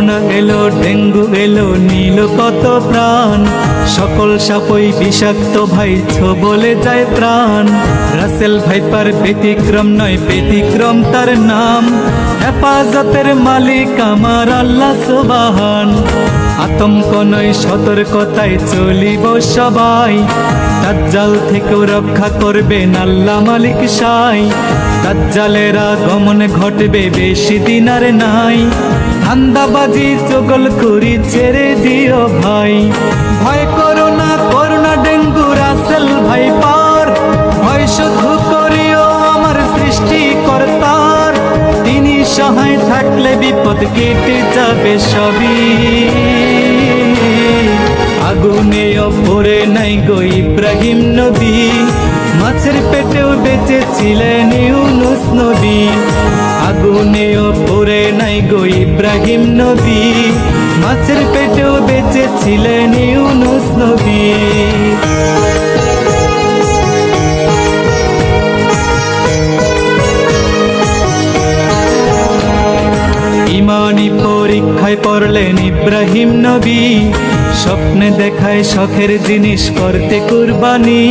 Corona এলো, dengue এলো, নীল কত প্রাণ। সকল সাপই বিষাক্ত ভাই বলে যায় প্রাণ। রাসেল ভাইপার ব্যতিক্রম নয়, ব্যতিক্রম তার নাম। হেফাজতের মালিক আমার আল্লাহ সুবাহান। আতঙ্ক নয়, সতর্কতায় চলিব সবাই। দাজ্জাল থেকেও রক্ষা করবেন আল্লাহ মালিক সাই। দাজ্জালের আগমন ঘটবে বেশি দিন আর নাই। ধান্দাবাজি চগল করি ছেড়ে দিও ভাই। ভয় করো না করোনা ডেঙ্গু রাসেল ভাই পার ভয় শুধু করিও আমার সৃষ্টিকর্তার। তিনি সহায় থাকলে বিপদ কেটে যাবে সবই। আগুনে অপরে নাই গো ইব্রাহিম নবী। মাছের পেটেও বেঁচেছিলেন ইউনুস নবী। আগুনে অপরে নাই গো ইব্রাহিম নবী। মাছের পেটেও বেঁচেছিলেন ইউনুস নবী। ইমানি পরীক্ষায় পড়লেন ইব্রাহিম নবী। স্বপ্নে দেখায় শখের জিনিস করতে কুরবানি।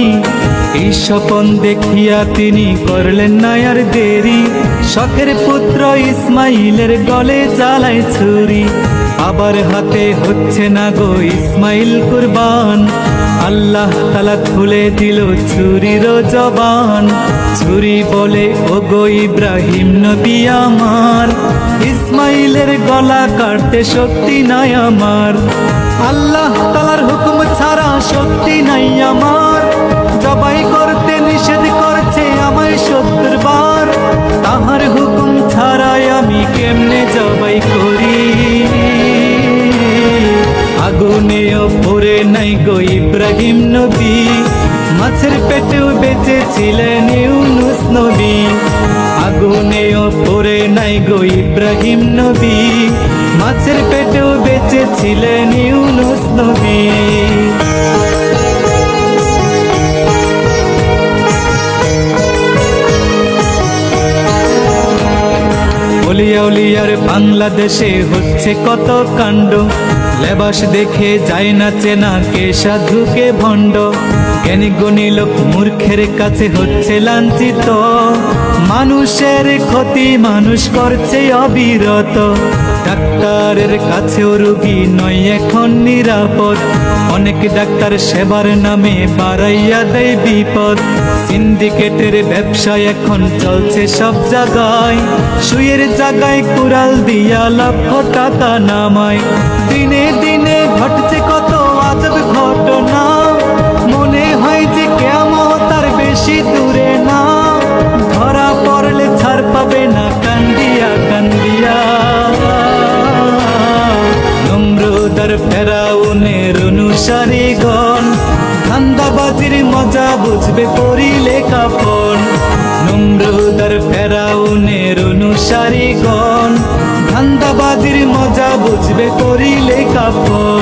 এই স্বপন দেখিয়া তিনি করলেন নায়ার দেরি। শখের পুত্র ইসমাইলের গলে চালায় ছুরি। আবার হাতে হচ্ছে না গো ইসমাইল কুরবান। আল্লাহ তালা খুলে দিল ছুরির জবান। ছুরি বলে ও গো ইব্রাহিম নবী আমার, ইসমাইলের গলা কাটতে শক্তি নাই আমার। আল্লাহ তালার হুকুম ছাড়া শক্তি নাই আমার। জবাই করতে আগুনে পড়ে নাই গো ইব্রাহিম নবী। মাছের পেটেও বেঁচেছিলেন ইউনুস নবী। আগুনে পড়ে নাই গো ইব্রাহিম নবী। মাছের পেটেও বেঁচেছিলেন ইউনুস নবী। অলিয়া উলিয়ার বাংলাদেশে হচ্ছে কত কাণ্ড। লেবাস দেখে যায় না চেনা কে সাধু কে ভণ্ড। জ্ঞানী গুণী লোক মূর্খের কাছে হচ্ছে লাঞ্ছিত। মানুষের ক্ষতি মানুষ করছে অবিরত। ডাক্তারের কাছেও রুগী নয় এখন নিরাপদ। অনেক ডাক্তার সেবার নামে বাড়াইয়া দেয় বিপদ। সিন্ডিকেটের ব্যবসা এখন চলছে সব জায়গায় শুয়ের জায়গায় কুড়াল দিয়া লক্ষ টাকা নামায়। দিনে দিনে ঘটছে কত আজব ঘটনা। মনে হয় যে কেমন তার বেশি দূরে না। ধরা পড়লে ছাড় পাবে না কান্দিয়া কান্দিয়া। নম্রদার ফেরাউনের অনুসারী গণ, ধান্দাবাজির মজা বুঝবে পড়িলে কাপন। নম্রদার ফেরাউনের অনুসারী গণ, ধান্দাবাজির মজা বুঝবে করিলে কাপন